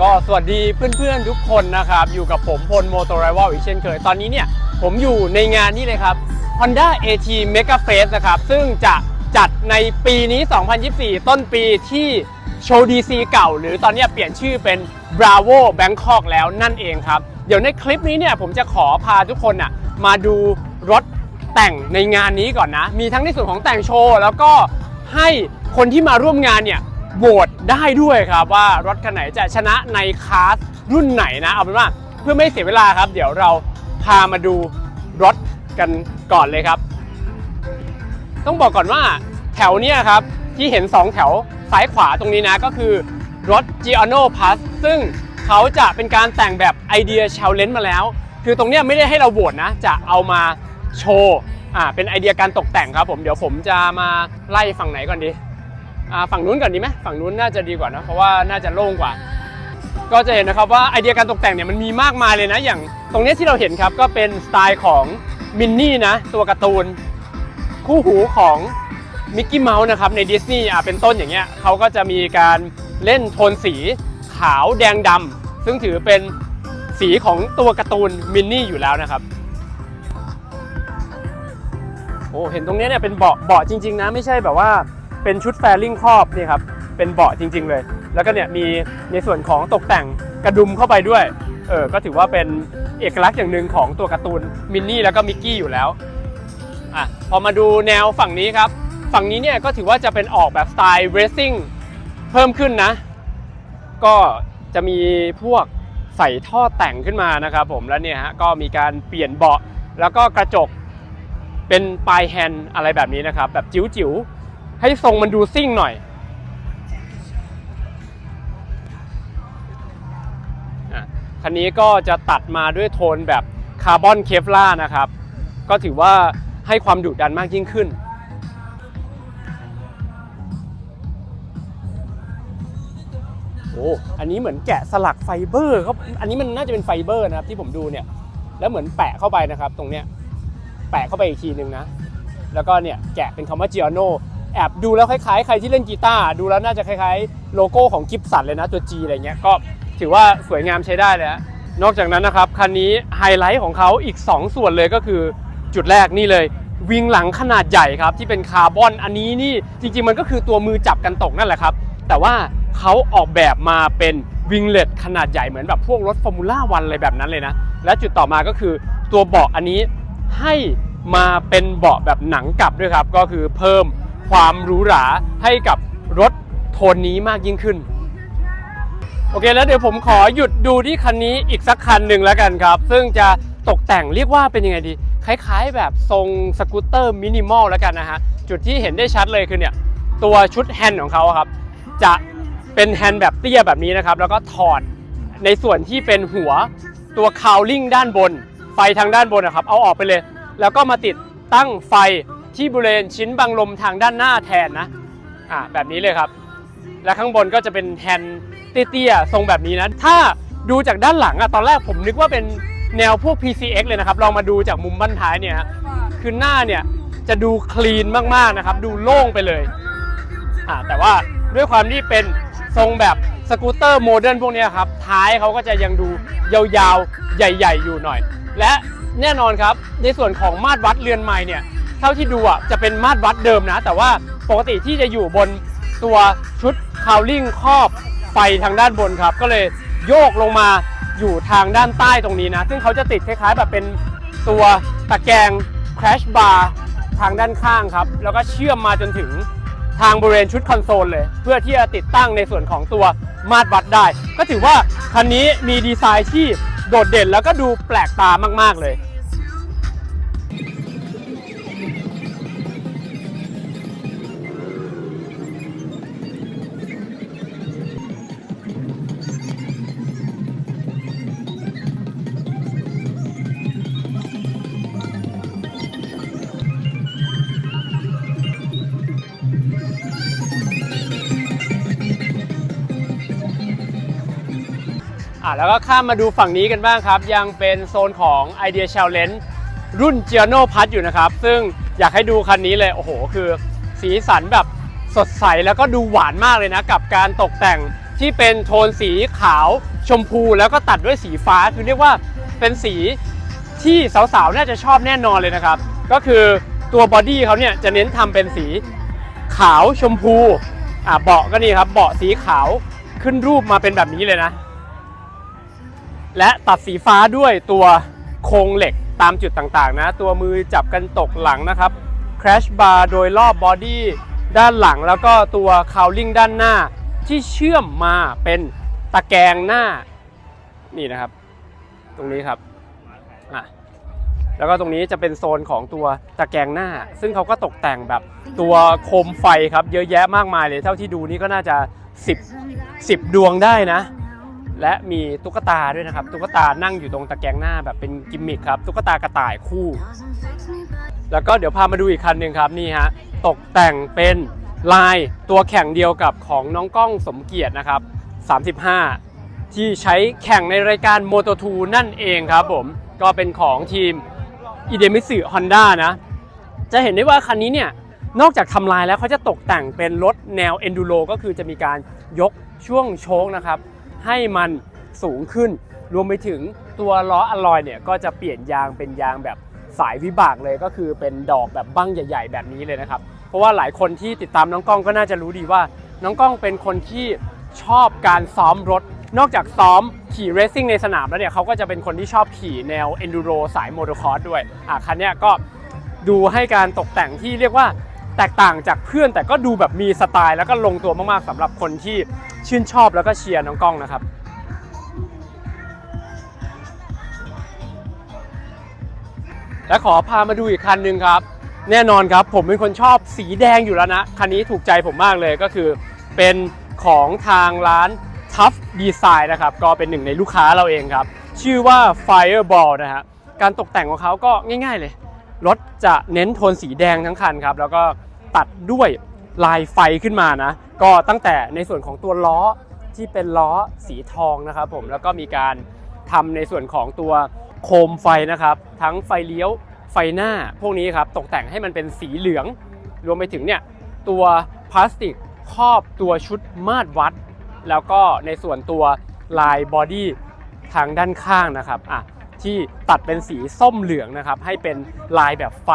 ก็สวัสดีเพื่อนๆทุกคนนะครับ อยู่กับผมพลโมโตไรว l อีกเช่นเคย ตอนนี้เนี่ยผมอยู่ในงานนี้เลยครับ Honda AT Mega Fest นะครับ ซึ่งจะจัดในปีนี้ 2024 ต้นปีที่โชว์ DC เก่า หรือตอนนี้เปลี่ยนชื่อเป็น Bravo Bangkok แล้วนั่นเองครับ เดี๋ยวในคลิปนี้เนี่ยผมจะขอพาทุกคนน่ะมาดูรถแต่งในงานนี้ก่อนนะ มีทั้งในส่วนของแต่งโชว์ แล้วก็ให้คนที่มาร่วมงานเนี่ย โหวตได้ด้วยครับว่ารถคันไหนจะชนะในคลาสรุ่นไหนนะ เอาเป็นว่าเพื่อไม่เสียเวลาครับ เดี๋ยวเราพามาดูรถกันก่อนเลยครับ ต้องบอกก่อนว่าแถวเนี้ยครับ ที่เห็น 2 แถวซ้ายขวาตรงนี้นะก็คือรถ g i o n o Plus ซึ่งเขาจะเป็นการแต่งแบบไอเดีย Challenge มาแล้ว คือตรงเนี้ยไม่ได้ให้เราโหวตนะ จะเอามาโชว์อ่าเป็นไอเดียการตกแต่งครับผมเดี๋ยวผมจะมาไล่ฝั่งไหนก่อนดี ฝั่งนู้นก่อนดีไหมฝั่งนู้นน่าจะดีกว่านะเพราะว่าน่าจะโล่งกว่า ก็จะเห็นนะครับว่าไอเดียการตกแต่งเนี่ยมันมีมากมายเลยนะ อย่างตรงนี้ที่เราเห็นครับก็เป็นสไตล์ของมินนี่นะตัวการ์ตูน คู่หูของมิกกี้เมาส์นะครับในดิสนีย์อะเป็นต้นอย่างเงี้ยเขาก็จะมีการเล่นโทนสีขาวแดงดำซึ่งถือเป็นสีของตัวการ์ตูนมินนี่อยู่แล้วนะครับโอ้เห็นตรงนี้เนี่ยเป็นเบาะเบาะจริง ๆ นะไม่ใช่แบบว่า เป็นชุดแฟริ่งครอบนี่ครับเป็นเบาะจริง ๆ เลย แล้วก็เนี่ยมีในส่วนของตกแต่งกระดุมเข้าไปด้วยเออก็ถือว่าเป็นเอกลักษณ์อย่างหนึ่งของตัวการ์ตูนมินนี่แล้วก็มิกกี้อยู่แล้วอะพอมาดูแนวฝั่งนี้ครับ ฝั่งนี้เนี่ยก็ถือว่าจะเป็นออกแบบสไตล์เร c ซิ่งเพิ่มขึ้นนะ ก็จะมีพวกใส่ท่อแต่งขึ้นมานะครับผมแล้วเนี่ยฮะก็มีการเปลี่ยนเบาะแล้วก็กระจกเป็นปลายแฮนด์อะไรแบบนี้นะครับ แบบจิ๋วๆ ให้ทรงมันดูซิ่งหน่อยอคันนี้ก็จะตัดมาด้วยโทนแบบคาร์บอนเคฟล่านะครับ ก็ถือว่าให้ความดุดันมากยิ่งขึ้น โอ้ อันนี้เหมือนแกะสลักไฟเบอร์เขาอันนี้มันน่าจะเป็นไฟเบอร์นะครับที่ผมดูเนี่ย แล้วเหมือนแปะเข้าไปนะครับ ตรงเนี้ย แปะเข้าไปอีกทีนึงนะ แล้วก็เนี่ยแกะเป็นคำว่า Giorno แอบดูแล้วคล้ายๆ ใครที่เล่นกีตาร์ดูแล้วน่าจะคล้ายๆ โลโก้ของกิฟสันเลยนะตัว G อะไรเงี้ยก็ถือว่าสวยงามใช้ได้เลยฮะนอกจากนั้นนะครับคันนี้ไฮไลท์ของเขาอีก 2 ส่วนเลยก็คือจุดแรกนี่เลย วิงหลังขนาดใหญ่ครับ ที่เป็นคาร์บอนอันนี้นี่จริงๆมันก็คือตัวมือจับกันตกนั่นแหละครับ แต่ว่าเขาออกแบบมาเป็นวิงเลตขนาดใหญ่เหมือนแบบพวกรถฟอร์มูล่าวันอะไรแบบนั้นเลยนะ และจุดต่อมาก็คือตัวเบาะอันนี้ให้มาเป็นเบาะแบบหนังกลับด้วยครับ ก็คือเพิ่ม ความหรูหราให้กับรถโทนนี้มากยิ่งขึ้น โอเคแล้วเดี๋ยวผมขอหยุดดูที่คันนี้อีกสักคันหนึ่งแล้วกันครับ ซึ่งจะตกแต่งเรียกว่าเป็นยังไงดี คล้ายๆ แบบทรงสกูตเตอร์มินิมอลแล้วกันนะฮะ จุดที่เห็นได้ชัดเลยคือเนี่ย ตัวชุดแฮนด์ของเขาครับ จะเป็นแฮนด์แบบเตี้ยแบบนี้นะครับ แล้วก็ถอดในส่วนที่เป็นหัวตัวคาวลิงด้านบน ไฟทางด้านบนนะครับ เอาออกไปเลย แล้วก็มาติดตั้งไฟ ที่บริเวณชิ้นบังลมทางด้านหน้าแทนนะอ่าแบบนี้เลยครับ และข้างบนก็จะเป็นแฮนด์เตี้ยๆทรงแบบนี้นะ ถ้าดูจากด้านหลังอะตอนแรกผมนึกว่าเป็นแนวพวก PCX เลยนะครับ ลองมาดูจากมุมบั้นท้ายเนี่ยคือหน้าเนี่ยจะดูคลีนมากๆนะครับ ดูโล่งไปเลยอ่าแต่ว่าด้วยความที่เป็นทรงแบบสกูตเตอร์โมเดิร์นพวกนี้ครับ ท้ายเขาก็จะยังดูยาวๆ ใหญ่ ๆ อยู่หน่อย และแน่นอนครับ ในส่วนของมาตรวัดเรือนไม้เนี่ย เท่าที่ดูอะจะเป็นมาตรวัดเดิมนะ แต่ว่าปกติที่จะอยู่บนตัวชุดคาวลิ่งครอบไฟทางด้านบนครับ ก็เลยโยกลงมาอยู่ทางด้านใต้ตรงนี้นะ ซึ่งเขาจะติดคล้ายๆแบบเป็นตัวตะแกรง crash bar ทางด้านข้างครับ แล้วก็เชื่อมมาจนถึงทางบริเวณชุดคอนโซลเลย เพื่อที่จะติดตั้งในส่วนของตัวมาตรวัดได้ ก็ถือว่าคันนี้มีดีไซน์ที่โดดเด่นแล้วก็ดูแปลกตามากๆเลย อะแล้วก็ข้ามมาดูฝั่งนี้กันบ้างครับ ยังเป็นโซนของ Idea Challenge รุ่น g i o n o p a s อยู่นะครับ ซึ่งอยากให้ดูคันนี้เลยโอ้โห คือสีสันแบบสดใสแล้วก็ดูหวานมากเลยนะ กับการตกแต่งที่เป็นโทนสีขาวชมพูแล้วก็ตัดด้วยสีฟ้าคือเรียกว่าเป็นสีที่สาวๆ น่าจะชอบแน่นอนเลยนะครับ ก็คือตัวบอดี้เขาเนี่ยจะเน้นทำเป็นสีขาวชมพูอ่าเบาะก็นี่ครับเบาะสีขาวขึ้นรูปมาเป็นแบบนี้เลยนะ และตัดสีฟ้าด้วยตัวโครงเหล็กตามจุดต่างๆ นะ ตัวมือจับกันตกหลังนะครับ crash bar โดยรอบบอดี้ด้านหลังแล้วก็ตัว cowling ด้านหน้าที่เชื่อมมาเป็นตะแกรงหน้านี่นะครับ ตรงนี้ครับอะแล้วก็ตรงนี้จะเป็นโซนของตัวตะแกรงหน้า ซึ่งเขาก็ตกแต่งแบบตัวโคมไฟครับ เยอะแยะมากมายเลย เท่าที่ดูนี่ก็น่าจะ 10 10 ดวงได้นะ และมีตุ๊กตาด้วยนะครับ ตุ๊กตานั่งอยู่ตรงตะแกรงหน้าแบบเป็นกิมมิคครับ ตุ๊กตากระต่ายคู่ แล้วก็เดี๋ยวพามาดูอีกคันหนึ่งครับนี่ฮะตกแต่งเป็นลายตัวแข่งเดียวกับของน้องก้องสมเกียรตินะครับ 35 ที่ใช้แข่งในรายการ Moto2 นั่นเองครับผมก็เป็นของทีม i d e m i t s u Honda นะ จะเห็นได้ว่าคันนี้เนี่ยนอกจากทำลายแล้วเขาจะตกแต่งเป็นรถแนว Enduro ก็คือจะมีการยกช่วงโชคนะครับ ให้มันสูงขึ้น รวมไปถึงตัวล้ออะลอยเนี่ยก็จะเปลี่ยนยางเป็นยางแบบสายวิบากเลยก็คือเป็นดอกแบบบั้งใหญ่ ๆ แบบนี้เลยนะครับ เพราะว่าหลายคนที่ติดตามน้องกล้องก็น่าจะรู้ดีว่า น้องกล้องเป็นคนที่ชอบการซ้อมรถ นอกจากซ้อมขี่เรซซิ่งในสนามแล้วเนี่ยเขาก็จะเป็นคนที่ชอบขี่แนว Enduro สายโมโตคอร์สด้วยอะคันเนี้ยก็ดูให้การตกแต่งที่เรียกว่า แตกต่างจากเพื่อนแต่ก็ดูแบบมีสไตล์แล้วก็ลงตัวมากๆสำหรับคนที่ชื่นชอบแล้วก็เชียร์น้องกล้องนะครับและขอพามาดูอีกคันหนึ่งครับ แน่นอนครับผมเป็นคนชอบสีแดงอยู่แล้วนะ คันนี้ถูกใจผมมากเลยก็คือเป็นของทางร้าน Tough Design นะครับ ก็เป็นหนึ่งในลูกค้าเราเองครับ ชื่อว่า Fireball นะฮะการตกแต่งของเขาก็ง่ายๆเลย รถจะเน้นโทนสีแดงทั้งคันครับ แล้วก็ ตัดด้วยลายไฟขึ้นมานะ ก็ตั้งแต่ในส่วนของตัวล้อที่เป็นล้อสีทองนะครับผมแล้วก็มีการทำในส่วนของตัวโคมไฟนะครับ ทั้งไฟเลี้ยวไฟหน้าพวกนี้ครับตกแต่งให้มันเป็นสีเหลือง รวมไปถึงเนี่ยตัวพลาสติกครอบตัวชุดมาตรวัด แล้วก็ในส่วนตัวลายบอดี้ทางด้านข้างนะครับอะที่ตัดเป็นสีส้มเหลืองนะครับ ให้เป็นลายแบบไฟ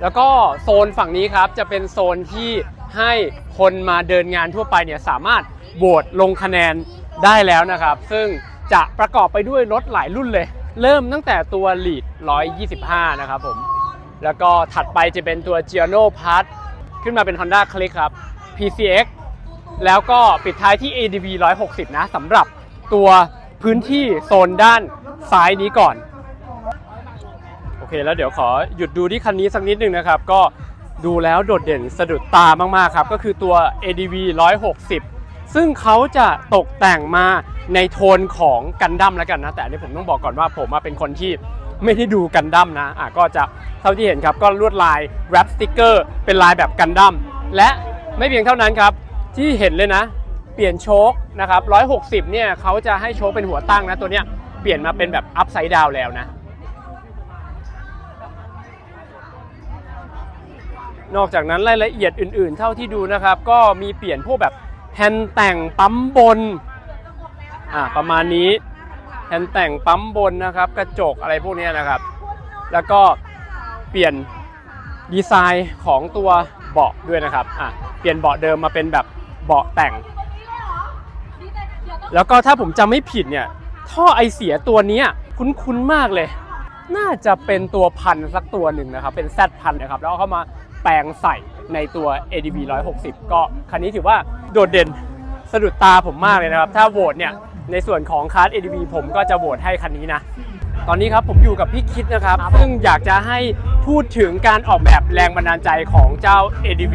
แล้วก็โซนฝั่งนี้ครับจะเป็นโซนที่ให้คนมาเดินงานทั่วไปเนี่ยสามารถโหวตลงคะแนนได้แล้วนะครับ ซึ่งจะประกอบไปด้วยรถหลายรุ่นเลย เริ่มตั้งแต่ตัว Lead 125 นะครับผม แล้วก็ถัดไปจะเป็นตัว g i o n o Pass ขึ้นมาเป็น Honda Click ครับ PCX แล้วก็ปิดท้ายที่ ADV 160 นะสำหรับตัวพื้นที่โซนด้านซ้ายนี้ก่อน เคแล้วเดี๋ยวขอหยุดดูที่คันนี้สักนิดหนึ่งนะครับ ก็ดูแล้วโดดเด่นสะดุดตามากๆครับ ก็คือตัว ADV 160 ซึ่งเขาจะตกแต่งมาในโทนของกันดั้มแล้วกันนะ แต่อันนี้ผมต้องบอกก่อนว่าผมเป็นคนที่ไม่ได้ดูกันดั้มนะอะก็จะเท่าที่เห็นครับก็ลวดลายแรปสติกเกอร์เป็นลายแบบกันดั้มและไม่เพียงเท่านั้นครับ ที่เห็นเลยนะ เปลี่ยนโชคนะครับ160 เนี่ยเขาจะให้โชคเป็นหัวตั้งนะตัวเนี้ยเปลี่ยนมาเป็นแบบอัพไซด์ดาวแล้วนะ นอกจากนั้นรายละเอียดอื่นๆ เท่าที่ดูนะครับ ก็มีเปลี่ยนพวกแบบแฮนด์แต่งปั๊มบนอ่าประมาณนี้แฮนด์แต่งปั๊มบนนะครับกระจกอะไรพวกนี้นะครับ แล้วก็เปลี่ยนดีไซน์ของตัวเบาะด้วยนะครับอะเปลี่ยนเบาะเดิมมาเป็นแบบเบาะแต่ง แล้วก็ถ้าผมจำไม่ผิดเนี่ยท่อไอเสียตัวนี้คุ้นๆมากเลย น่าจะเป็นตัวพันสักตัวหนึ่งนะครับ เป็น Z พันนะครับ แล้วเข้ามา แปลงใส่ในตัว ADB 160 ก็คันนี้ถือว่าโดดเด่นสะดุดตาผมมากเลยนะครับ ถ้าโหวตเนี่ยในส่วนของคาร์ด ADB ผมก็จะโหวตให้คันนี้นะ ตอนนี้ครับผมอยู่กับพี่คิดนะครับ ซึ่งอยากจะให้พูดถึงการออกแบบแรงบันดาลใจของเจ้า ADV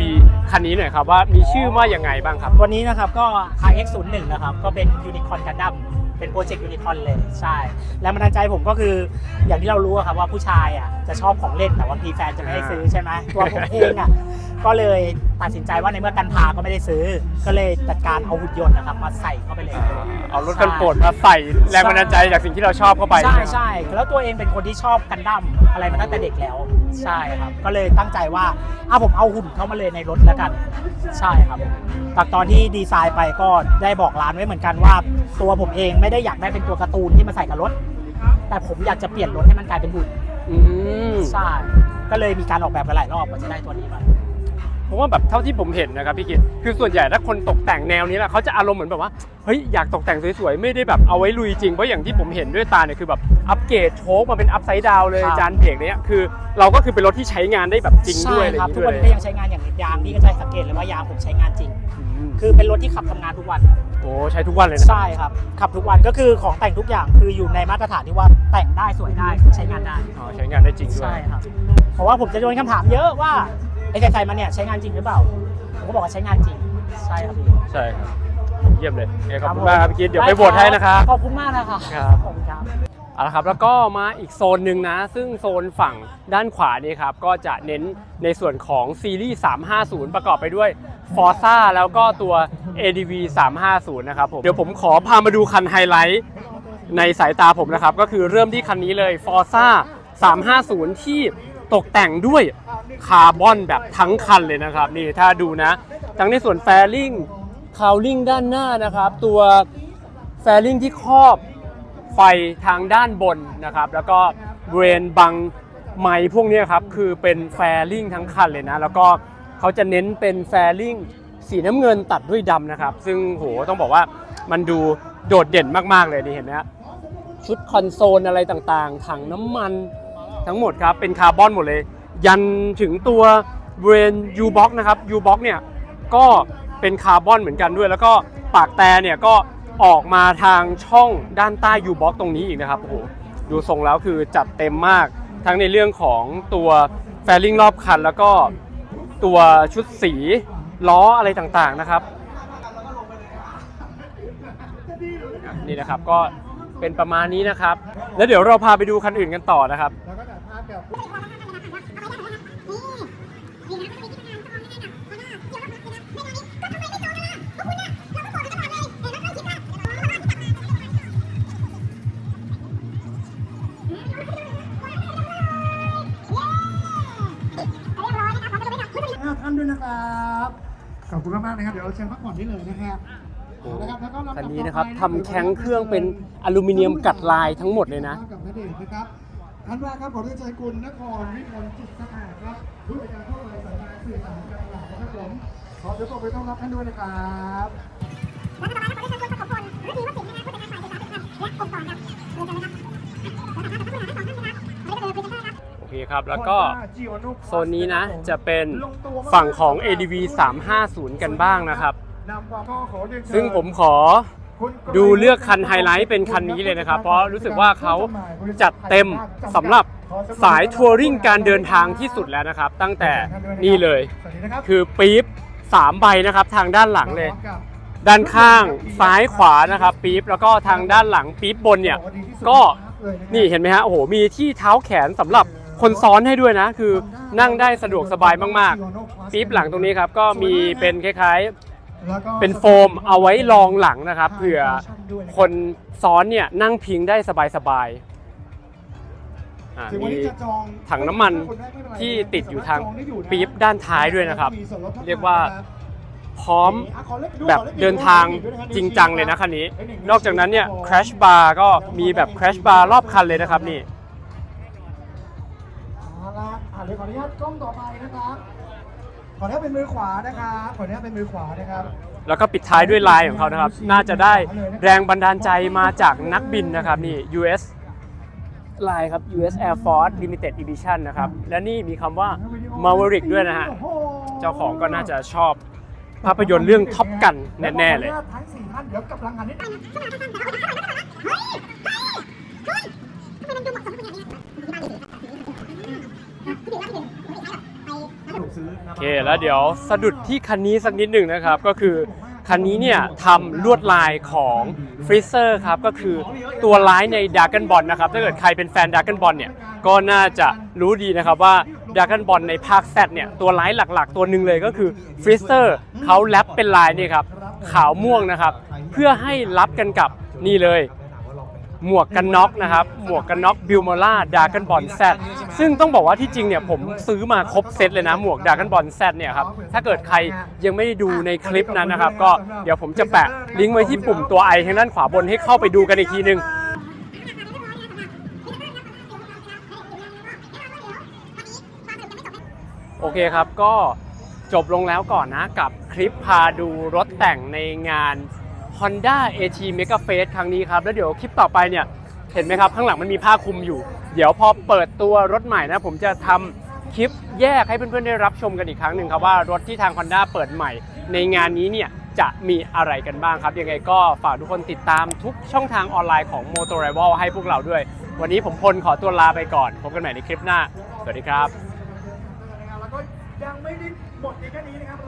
คันนี้หน่อยครับว่ามีชื่อว่ายังไงบ้างครับตัวนี้นะครับก็ RX01 นะครับก็เป็นยูนิคอ n นกันดั้มเป็นโปรเจกต์ยูนิคอ n เลยใช่แรงบันดาลใจผมก็คืออย่างที่เรารู้อะครับว่าผู้ชายอะจะชอบของเล่นแต่ว่ามีแฟนจะไม่ให้ซื้อใช่ไหมตัวผมเองอะ ก็เลยตัดสินใจว่าในเมื่อกันพาก็ไม่ได้ซื้อ ก็เลยจัดการเอาหุ่นยนต์นะครับมาใส่เข้าไปเลย เอารถกันโปรดมาใส่แรงบันดาลใจจากสิ่งที่เราชอบเข้าไปใช่ไหมครับใช่แล้วตัวเองเป็นคนที่ชอบกันดั้มอะไรมาตั้งแต่เด็กแล้ว ใช่ครับ ก็เลยตั้งใจว่าเอาผมเอาหุ่นเข้ามาเลยในรถแล้วกัน ใช่ครับจากตอนที่ดีไซน์ไปก็ได้บอกร้านไว้เหมือนกันว่า ตัวผมเองไม่ได้อยากได้เป็นตัวการ์ตูนที่มาใส่กับรถ แต่ผมอยากจะเปลี่ยนรถให้มันกลายเป็นหุ่นอืมใช่ก็เลยมีการออกแบบกันหลายรอบกว่าจะได้ตัวนี้มาเพ ราะว่าแบบเท่าที่ผมเห็นนะครับพี่กิตคือส่วนใหญ่ถ้าคนตกแต่งแนวนี้แหละเขาจะอารมณ์เหมือนแบบว่าเฮ้ยอยากตกแต่งสวยๆไม่ได้แบบเอาไว้ลุยจริงเพราะอย่างที่ผมเห็นด้วยตาเนี่ยคือแบบอัปเกรดโชคมาเป็นอัพไซด์ดาวเลยครับ จานเบรกเนี้ยคือ เราก็คือเป็นรถที่ใช้งานได้แบบจริงด้วยอะไรอใช่ครัย่าบ งทุนี้กด้วนยวันี้ก็ยังใช้งานอย่างยางพี่ก็จะสังเกตเลยว่ายางผมใช้งานจริง อืมคือเป็นรถที่ขับทำงานทุกวัน โอ้ใช้ทุกวันเลยนะ ใช่ครับ ขับทุกวันก็คือของแต่งทุกอย่างคืออยู่ในมาตรฐานที่ว่าแต่งได้สวยได้ใช้งานได้ อ๋อใช้งานได้จริงด้วยใช่ครับ เพราะว่าผมจะโดนคำถามเยอะว่า ไอ้ใส่ๆมาเนี่ยใช้งานจริงหรือเปล่า ผมก็บอกว่าใช้งานจริง ใช่ครับพี่ใช่ครับ เยี่ยมเลยโอเคขอบคุณผมมากครับพี่กิตเดี๋ยวไปโหวตให้นะครับ ขอบคุณมากนะครับครับ ขอบคุณครับ เอาละครับแล้วก็มาอีกโซนหนึ่งนะ ซึ่งโซนฝั่งด้านขวานี่ครับ ก็จะเน้นในส่วนของซีรีส์ 350 ประกอบไปด้วย Forza แล้วก็ตัว ADV 350 นะครับผม เดี๋ยวผมขอพามาดูคันไฮไลท์ในสายตาผมนะครับ ก็คือเริ่มที่คันนี้เลย Forza 350 ที่ ตกแต่งด้วยคาร์บอนแบบทั้งคันเลยนะครับ นี่ถ้าดูนะ ทั้งในส่วนแฟลิงคาวลิงด้านหน้านะครับ ตัวแฟลิงที่ครอบไฟทางด้านบนนะครับ แล้วก็เวณบังไม้พวกนี้ครับ คือเป็นแฟลิงทั้งคันเลยนะ แล้วก็เขาจะเน้นเป็นแฟลิงสีน้ำเงินตัดด้วยดำนะครับ ซึ่งโหต้องบอกว่ามันดูโดดเด่นมากๆเลยนี่เห็นไหมฮะชุดคอนโซลอะไรต่างๆ ถังน้ำมัน ทั้งหมดครับเป็นคาร์บอนหมดเลย ยันถึงตัวบริเวณ U-Box นะครับ U-Box เนี่ยก็เป็นคาร์บอนเหมือนกันด้วย แล้วก็ปากแต่เนี่ยก็ออกมาทางช่องด้านใต้ U-Box ตรงนี้อีกนะครับโอ้โหดูทรงแล้วคือจัดเต็มมากทั้งในเรื่องของตัวแฟลิงรอบคัน แล้วก็ตัวชุดสีล้ออะไรต่างๆนะครับ นี่นะครับก็ เป็นประมาณนี้นะครับ แล้วเดี๋ยวเราพาไปดูคันอื่นกันต่อนะครับห้าท่านด้วยนะครับ ขอบคุณมากๆนะครับ เดี๋ยวเราเชิญพักผ่อนได้เลยนะครับ ครับแล้วก็ลำดับคันนี้นะครับต่อไปทำแข้งเครื่องเป็นอลูมิเนียมกัดลายทั้งหมดเลยนะกับณเดชน์นะครับท่านแรกครับขอเรียนเชิญคุณนครวิมลจิตสะอาดครับผู้จัดการเข้าไปสำนักสื่อสารการตลาดนะครับผมขอเสียงปรบมือต้อนรับท่านด้วยนะครับแล้วก็ต่อไปนะคะขอเรียนเชิญคุณประพลหรือทีวสินนะคะผู้จัดการฝ่ายสื่อสารและองค์กรครับเรียนเชิญเลยครับแล้วถัดมาจากผู้บริหารทั้งสองท่านนะครับขอเรียนเชิญเลยพรีเซนเตอร์ครับโอเคครับแล้วก็ Honda Giorno Plus โซนนี้นะจะเป็นลงตัวมากฝั่งของ ADV 350 กันบ้างนะครับ นำความก็ขอเรียนเชิญซึ่งผมขอคุณกรดูเลือกคันไฮไลท์เป็นคันนี้เลยนะครับ เพราะรู้สึกว่าเขาจัดเต็มสำหรับสายทัวริงการเดินทางที่สุดแล้วนะครับ ตั้งแต่นี่เลยสวัสดีนะครับคือปี๊บ3ใบนะครับ ทางด้านหลังเลย ด้านข้างซ้ายขวานะครับปี๊บแล้วก็ทางด้านหลังปี๊บบนเนี่ย ก็นี่เห็นไหมฮะโอ้โหมีที่เท้าแขนสำหรับคนซ้อนให้ด้วยนะ คือนั่งได้สะดวกสบายมากๆปี๊บหลังตรงนี้ครับก็มีเป็นคล้ายๆ เป็นโฟมเอาไว้รองหลังนะครับเผื่อคนซ้อนเนี่ยนั่งพิงได้สบายๆอ่าถึงวันมีนี้จะจองถังน้ำมันที่ติดอยู่ทางปี๊บด้านท้ายด้วยนะครับ เรียกว่าพร้อมแบบเดินทางจริงจังเลยนะคันนี้ นอกจากนั้นเนี่ย crash bar ก็มีแบบ crash bar รอบคันเลยนะครับนี่เอาละอะเดี๋ยวขออนุญาตกล้องต่อไปนะครับ ขออนุญาตเป็นมือขวานะครับขออนุญาตเป็นมือขวานะครับแล้วก็ปิดท้ายด้วยลายของเขานะครับ น่าจะได้แรงบันดาลใจมาจากนักบินนะครับนี่ US ลายครับ US Air Force Limited Edition นะครับ และนี่มีคำว่า Maverick ด้วยนะฮะ เจ้าของก็น่าจะชอบภาพยนตร์เรื่องท็อปกันแน่ ๆ เลยขออนุญาตทั้งสี่ท่านเดี๋ยวกลับหลังหันนิดนึง ทำไมมันดูเหมาะสมกับอย่างนี้ที่บ้านดีๆ โอเคแล้วเดี๋ยวสะดุดที่คันนี้สักนิดหนึ่งนะครับ ก็คือคันนี้เนี่ยทำลวดลายของฟริเซอร์ครับก็คือตัวร้ายในด a ร์ o นบอลนะครับถ้าเกิดใครเป็นแฟนด a ร์ o นบอลเนี่ยก็น่าจะรู้ดีนะครับว่าด a ร์ o นบอลในภาคแซดเนี่ยตัวร้ายหลักๆ ตัวหนึ่งเลยก็คือฟริเซอร์เขาแรปเป็นลายนี่ครับขาวม่วงนะครับ เพื่อให้รับกันกับนี่เลย หมวกกันน็อกนะครับ หมวกกันน็อกบิลโมล่าดากันบอลแซดซึ่งต้องบอกว่าที่จริงเนี่ยผมซื้อมาครบเซตเลยนะ หมวกดากันบอลแซดเนี่ยครับ ถ้าเกิดใครยังไม่ได้ดูในคลิปนั้นนะครับ ก็เดี๋ยวผมจะแปะลิงก์ไว้ที่ปุ่มตัวไอทางด้านขวาบนให้เข้าไปดูกันอีกทีนึงโอเคครับก็จบลงแล้วก่อนนะกับคลิปพาดูรถแต่งในงาน Honda AT Mega Fest ครั้งนี้ครับ แล้วเดี๋ยวคลิปต่อไปเนี่ย เห็นไหมครับ ข้างหลังมันมีผ้าคลุมอยู่ เดี๋ยวพอเปิดตัวรถใหม่นะ ผมจะทำคลิปแยกให้เพื่อนๆได้รับชมกันอีกครั้งหนึ่งครับว่ารถที่ทาง Honda เปิดใหม่ ในงานนี้เนี่ยจะมีอะไรกันบ้างครับ ยังไงก็ฝากทุกคนติดตามทุกช่องทางออนไลน์ของ m o t o r i v a l ให้พวกเราด้วย วันนี้ผมพลขอตัวลาไปก่อน พบกันใหม่ในคลิปหน้า สวัสดีครับ แล้วก็ยังไม่ได้หมดในแค่นี้นะครับ